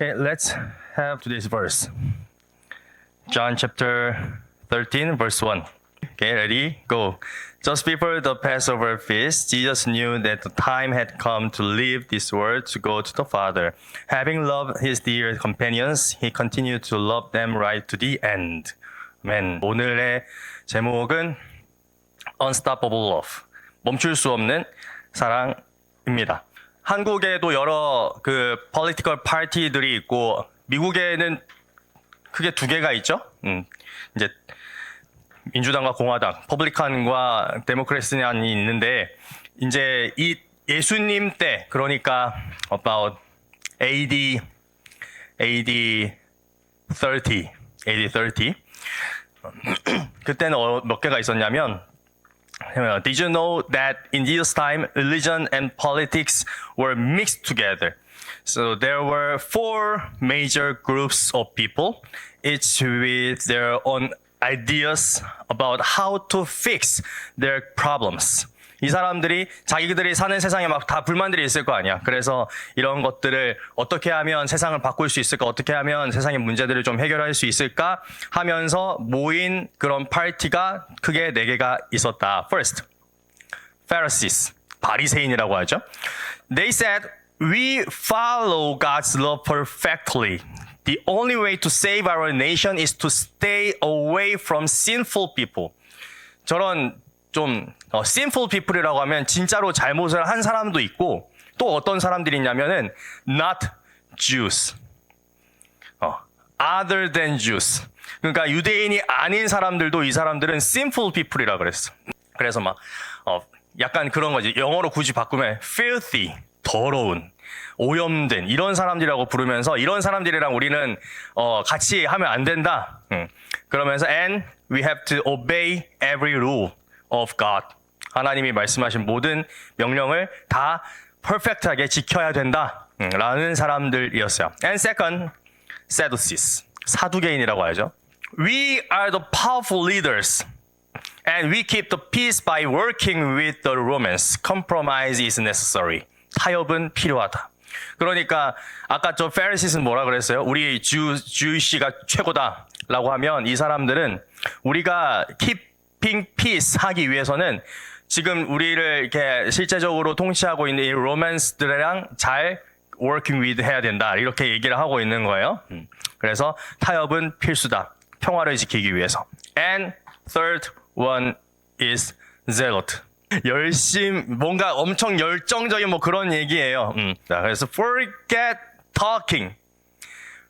Okay, let's have today's verse. John chapter 13, verse 1. Okay, ready? Go. Just before the Passover feast, Jesus knew that the time had come to leave this world to go to the Father. Having loved his dear companions, he continued to love them right to the end. Amen. 오늘의 제목은 Unstoppable Love. 멈출 수 없는 사랑입니다. 한국에도 여러 그 political party들이 있고 미국에는 크게 두 개가 있죠. 음, 이제 민주당과 공화당, 퍼블리칸과 데모크레시안이 있는데 이제 이 예수님 때 그러니까 about AD AD 30, AD 30 그때는 어, 몇 개가 있었냐면 Did you know that in Jesus' time, religion and politics were mixed together? So there were four major groups of people, each with their own ideas about how to fix their problems. 이 사람들이 자기들이 사는 세상에 막 다 불만들이 있을 거 아니야. 그래서 이런 것들을 어떻게 하면 세상을 바꿀 수 있을까? 어떻게 하면 세상의 문제들을 좀 해결할 수 있을까? 하면서 모인 그런 파티가 크게 네 개가 있었다. First, Pharisees, 바리새인이라고 하죠. They said, "We follow God's law perfectly. The only way to save our nation is to stay away from sinful people." 저런 좀 어, sinful people이라고 하면 진짜로 잘못을 한 사람도 있고 또 어떤 사람들이 있냐면은 not Jews. 어, other than Jews. 그러니까 유대인이 아닌 사람들도 이 사람들은 sinful people이라 그랬어. 그래서 막 어, 약간 그런 거지. 영어로 굳이 바꾸면 filthy, 더러운, 오염된 이런 사람들이라고 부르면서 이런 사람들이랑 우리는 어, 같이 하면 안 된다. 음. 그러면서 and we have to obey every rule of God. 하나님이 말씀하신 모든 명령을 다 퍼펙트하게 지켜야 된다. 음, 라는 사람들이었어요. And second, Sadducees. 사두개인이라고 하죠. We are the powerful leaders. And we keep the peace by working with the Romans. Compromise is necessary. 타협은 필요하다. 그러니까 아까 저 페리시스는 뭐라 그랬어요? 우리 주 주씨가 최고다라고 하면 이 사람들은 우리가 peace 하기 위해서는 지금 우리를 이렇게 실제적으로 통치하고 있는 이 로맨스들이랑 잘 working with 해야 된다 이렇게 얘기를 하고 있는 거예요. 음. 그래서 타협은 필수다. 평화를 지키기 위해서. And third one is zealot. 열심 뭔가 엄청 열정적인 뭐 그런 얘기예요. 음. 자, 그래서 forget talking.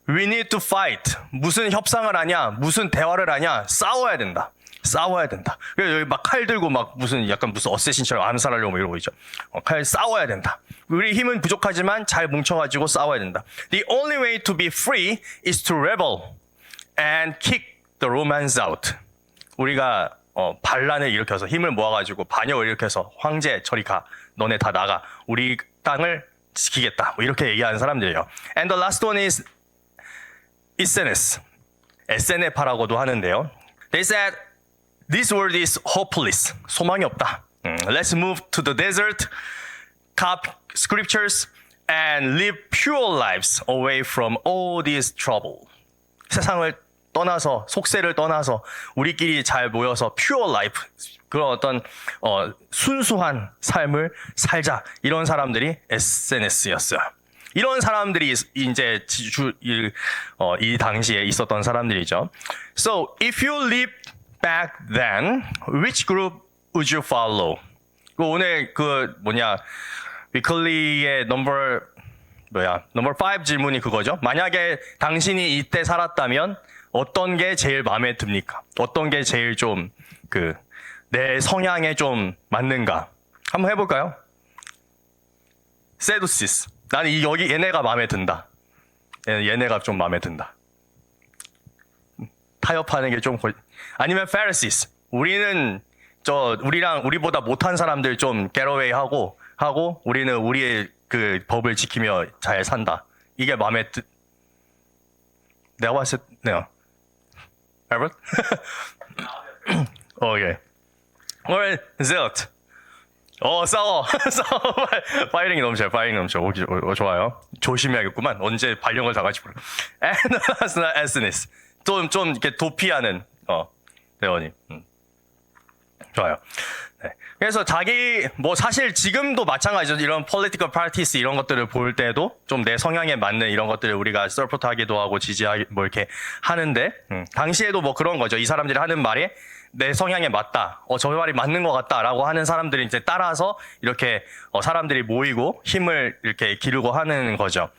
We need to fight. 무슨 협상을 하냐? 무슨 대화를 하냐? 싸워야 된다. 싸워야 된다. 그래서 여기 막 칼 들고 막 무슨 약간 무슨 어쌔신처럼 암살하려고 뭐 이러고 있죠. 어, 칼 싸워야 된다. 우리 힘은 부족하지만 잘 뭉쳐가지고 싸워야 된다. The only way to be free is to rebel and kick the Romans out. 우리가 어, 반란을 일으켜서 힘을 모아가지고 반역을 일으켜서 황제 저리 가 너네 다 나가 우리 땅을 지키겠다 뭐 이렇게 얘기하는 사람들이에요. And the last one is SNS SNF라고도 하는데요. They said this world is hopeless 소망이 없다. 음, Let's move to the desert, copy scriptures, and live pure lives away from all this trouble. 세상을 떠나서 속세를 떠나서 우리끼리 잘 모여서 퓨어 라이프 그런 어떤 어, 순수한 삶을 살자 이런 사람들이 SNS였어요. 이런 사람들이 이제 주, 이, 어, 이 당시에 있었던 사람들이죠. So if you live back then, which group would you follow? 그 오늘 그 뭐냐 위클리의 넘버 뭐야 넘버 5 질문이 그거죠. 만약에 당신이 이때 살았다면 어떤 게 제일 마음에 듭니까? 어떤 게 제일 좀 그 내 성향에 좀 맞는가? 한번 해볼까요? 세두시스. 나는 이 여기 얘네가 마음에 든다. 얘- 얘네가 좀 마음에 든다. 타협하는 게좀 아니면 페리시스. 우리는 저 우리랑 우리보다 못한 사람들 좀 getaway 하고 하고 우리는 우리의 그 법을 지키며 잘 산다. 이게 마음에 드. 내가 봤을 때요. Herbert? okay. Or zealot. 어 싸워 싸워 파이링이 넘쳐요 파이링 넘쳐 오, 오, 오, 좋아요 조심해야겠구만 언제 발령을 다 같이 부르 에너스나 에스니스 좀 좀 이렇게 도피하는 어 대원님 음. 좋아요 네. 그래서 자기 뭐 사실 지금도 마찬가지죠 이런 political parties 이런 것들을 볼 때도 좀 내 성향에 맞는 이런 것들을 우리가 서포트 하기도 하고 지지하기 뭐 이렇게 하는데 음, 당시에도 뭐 그런 거죠 이 사람들이 하는 말이 내 성향에 맞다. 어, 저 말이 맞는 것 같다라고 하는 사람들이 이제 따라서 이렇게 어, 사람들이 모이고 힘을 이렇게 기르고 하는 거죠.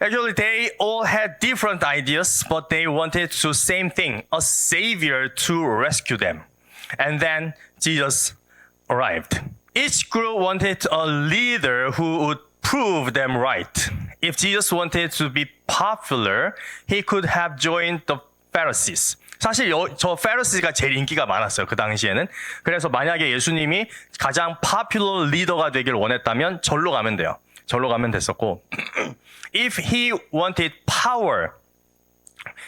Actually, they all had different ideas, but they wanted to same thing, a savior to rescue them. And then Jesus arrived. Each group wanted a leader who would prove them right. If Jesus wanted to be popular, he could have joined the Pharisees. 사실 여- 저 페르시가 제일 인기가 많았어요 그 당시에는 그래서 만약에 예수님이 가장 popular 리더가 되길 원했다면 절로 가면 돼요 절로 가면 됐었고 if he wanted power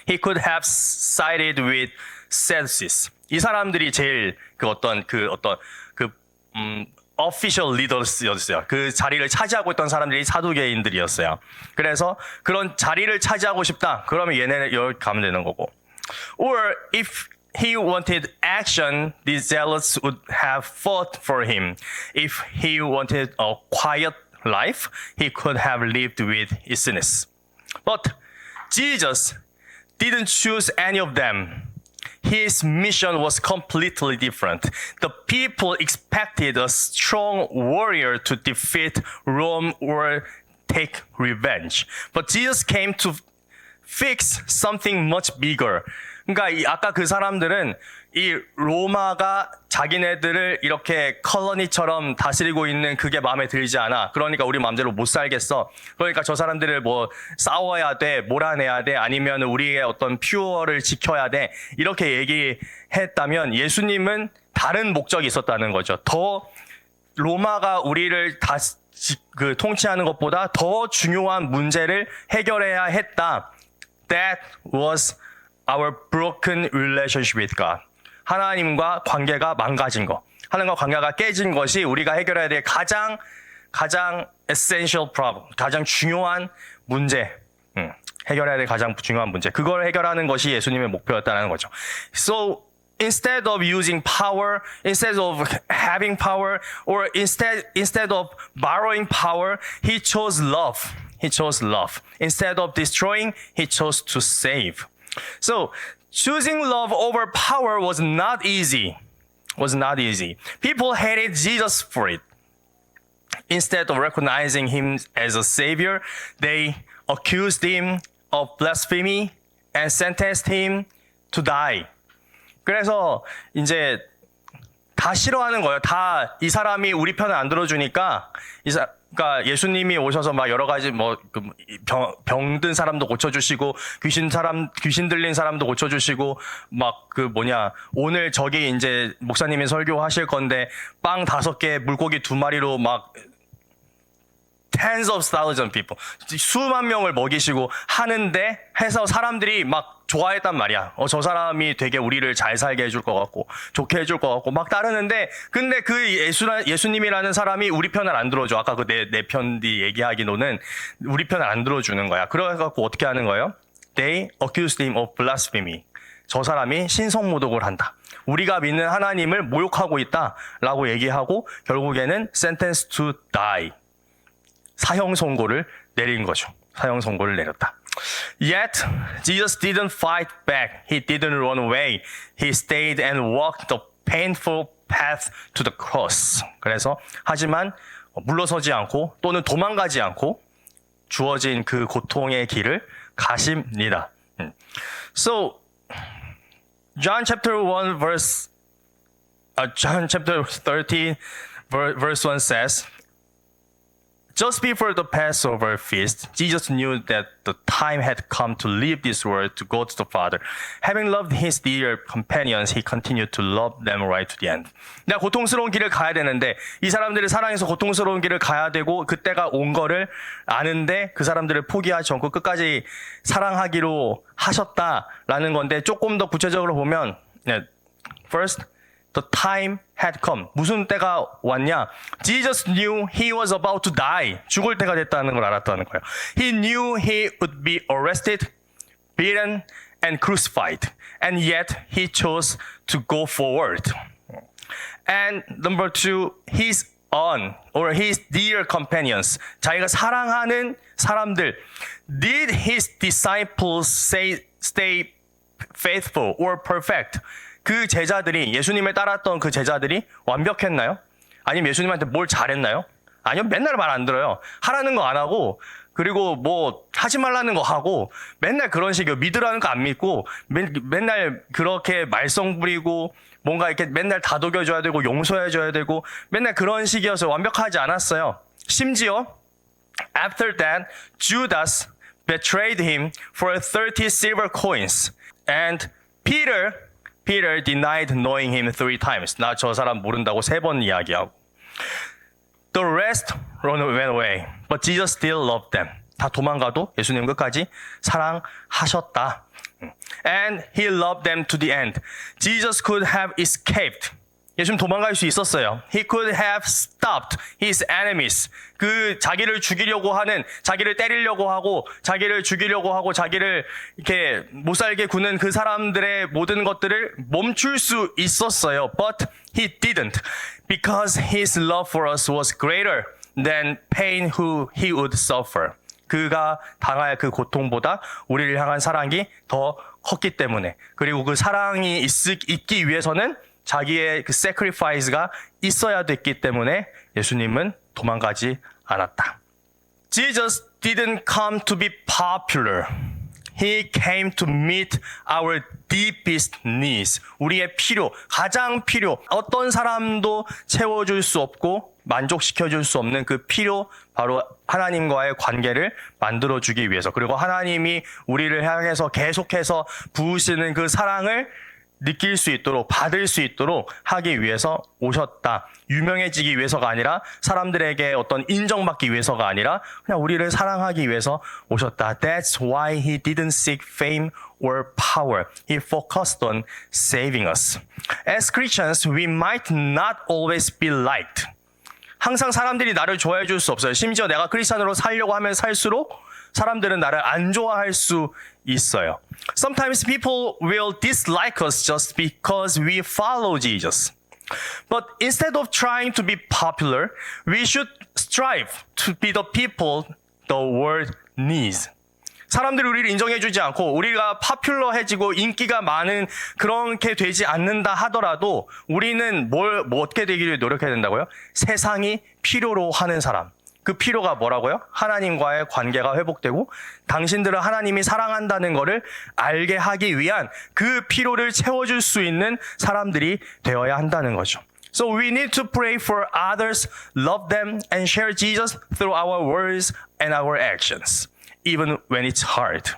he could have sided with Sadducees. 이 사람들이 제일 그 어떤 그 어떤 그 음, official leaders였어요. 그 자리를 차지하고 있던 사람들이 사두개인들이었어요. 그래서 그런 자리를 차지하고 싶다. 그러면 얘네 여기 가면 되는 거고. Or if he wanted action, the zealots would have fought for him. If he wanted a quiet life, he could have lived with business. But Jesus didn't choose any of them. His mission was completely different. The people expected a strong warrior to defeat Rome or take revenge. But Jesus came to fix something much bigger. 그러니까 이 아까 그 사람들은 이 로마가 자기네들을 이렇게 컬러니처럼 다스리고 있는 그게 마음에 들지 않아. 그러니까 우리 마음대로 못 살겠어. 그러니까 저 사람들을 뭐 싸워야 돼, 몰아내야 돼, 아니면 우리의 어떤 퓨어를 지켜야 돼. 이렇게 얘기했다면 예수님은 다른 목적이 있었다는 거죠. 더 로마가 우리를 다 그 통치하는 것보다 더 중요한 문제를 해결해야 했다. That was our broken relationship with God. 하나님과 관계가 망가진 거. 하나님과 관계가 깨진 것이 우리가 해결해야 될 가장 가장 essential problem, 가장 중요한 문제. 음, 해결해야 될 가장 중요한 문제. 그걸 해결하는 것이 예수님의 목표였다는 거죠. So instead of using power, instead of having power, or instead instead of borrowing power, he chose love. He chose love. Instead of destroying, he chose to save. So choosing love over power was not easy. Was not easy. People hated Jesus for it. Instead of recognizing him as a savior, they accused him of blasphemy and sentenced him to die. 그래서 이제 다 싫어하는 거예요. 다 이 사람이 우리 편을 안 들어주니까 이 사, 그러니까 예수님이 오셔서 막 여러 가지 뭐 병 병든 사람도 고쳐주시고 귀신 사람 귀신 들린 사람도 고쳐주시고 막 그 뭐냐 오늘 저기 이제 목사님이 설교하실 건데 빵 다섯 개 물고기 두 마리로 막 tens of thousand people 수만 명을 먹이시고 하는데 해서 사람들이 막 좋아했단 말이야. 어, 저 사람이 되게 우리를 잘 살게 해줄 것 같고 좋게 해줄 것 같고 막 따르는데 근데 그 예수 예수님이라는 사람이 우리 편을 안 들어줘. 아까 그 내 내 편디 얘기하기로는 우리 편을 안 들어주는 거야. 그래갖고 어떻게 하는 거예요? They accused him of blasphemy. 저 사람이 신성모독을 한다. 우리가 믿는 하나님을 모욕하고 있다 라고 얘기하고 결국에는 sentence to die. 사형 선고를 내린 거죠. 사형 선고를 내렸다. Yet Jesus didn't fight back. He didn't run away. He stayed and walked the painful path to the cross. 그래서 하지만 물러서지 않고 또는 도망가지 않고 주어진 그 고통의 길을 가십니다. 음. So John chapter 1 verse uh, John chapter 13 ver- verse 1 says Just before the Passover feast, Jesus knew that the time had come to leave this world to go to the Father. Having loved his dear companions, he continued to love them right to the end. 내가 고통스러운 길을 가야 되는데 이 사람들을 사랑해서 고통스러운 길을 가야 되고 그때가 온 거를 아는데 그 사람들을 포기하지 않고 끝까지 사랑하기로 하셨다라는 건데 조금 더 구체적으로 보면 네, first the time had come. 무슨 때가 왔냐? Jesus knew he was about to die. 죽을 때가 됐다는 걸 알았다는 거예요. He knew he would be arrested, beaten, and crucified. And yet he chose to go forward. And number two, his own or his dear companions. 자기가 사랑하는 사람들. Did his disciples say, stay faithful or perfect? 그 제자들이 예수님을 따랐던 그 제자들이 완벽했나요? 아니면 예수님한테 뭘 잘했나요? 아니요, 맨날 말 안 들어요. 하라는 거 안 하고, 그리고 뭐 하지 말라는 거 하고, 맨날 그런 식이요. 믿으라는 거 안 믿고, 맨, 맨날 그렇게 말썽 부리고, 뭔가 이렇게 맨날 다독여줘야 되고, 용서해줘야 되고, 맨날 그런 식이어서 완벽하지 않았어요. 심지어, After that, Judas betrayed him for 30 silver coins. And Peter, Peter denied knowing him three times. 나 저 사람 모른다고 세 번 이야기하고. The rest run went away, but Jesus still loved them. 다 도망가도 예수님 끝까지 사랑하셨다. And he loved them to the end. Jesus could have escaped. 예수님 도망갈 수 있었어요. He could have stopped his enemies. 그 자기를 죽이려고 하는, 자기를 때리려고 하고, 자기를 죽이려고 하고, 자기를 이렇게 못 살게 구는 그 사람들의 모든 것들을 멈출 수 있었어요. But he didn't. Because his love for us was greater than pain who he would suffer. 그가 당할 그 고통보다 우리를 향한 사랑이 더 컸기 때문에 그리고 그 사랑이 있, 있기 위해서는 자기의 그 sacrifice가 있어야 됐기 때문에 예수님은 도망가지 않았다. Jesus didn't come to be popular. He came to meet our deepest needs. 우리의 필요, 가장 필요. 어떤 사람도 채워줄 수 없고 만족시켜줄 수 없는 그 필요, 바로 하나님과의 관계를 만들어주기 위해서. 그리고 하나님이 우리를 향해서 계속해서 부으시는 그 사랑을 느낄 수 있도록 받을 수 있도록 하기 위해서 오셨다. 유명해지기 위해서가 아니라 사람들에게 어떤 인정받기 위해서가 아니라 그냥 우리를 사랑하기 위해서 오셨다. That's why he didn't seek fame or power. He focused on saving us. As Christians, we might not always be liked. 항상 사람들이 나를 좋아해 줄 수 없어요. 심지어 내가 크리스찬으로 살려고 하면 살수록 사람들은 나를 안 좋아할 수 있어요. Sometimes people will dislike us just because we follow Jesus. But instead of trying to be popular, we should strive to be the people the world needs. 사람들이 우리를 인정해주지 않고 우리가 파퓰러해지고 인기가 많은 그렇게 되지 않는다 하더라도 우리는 뭘, 뭐 어떻게 되기를 노력해야 된다고요? 세상이 필요로 하는 사람. 그 필요가 뭐라고요? 하나님과의 관계가 회복되고 당신들을 하나님이 사랑한다는 것을 알게 하기 위한 그 필요를 채워줄 수 있는 사람들이 되어야 한다는 거죠. So we need to pray for others, love them, and share Jesus through our words and our actions, even when it's hard.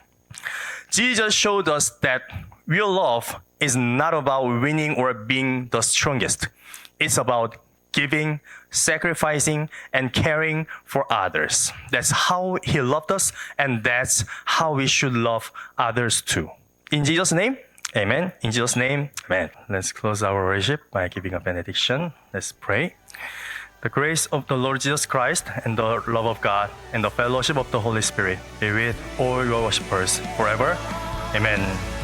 Jesus showed us that real love is not about winning or being the strongest. It's about giving, sacrificing, and caring for others. That's how He loved us, and that's how we should love others too. In Jesus' name, Amen. In Jesus' name, Amen. Let's close our worship by giving a benediction. Let's pray. The grace of the Lord Jesus Christ and the love of God and the fellowship of the Holy Spirit be with all your worshippers forever. Amen.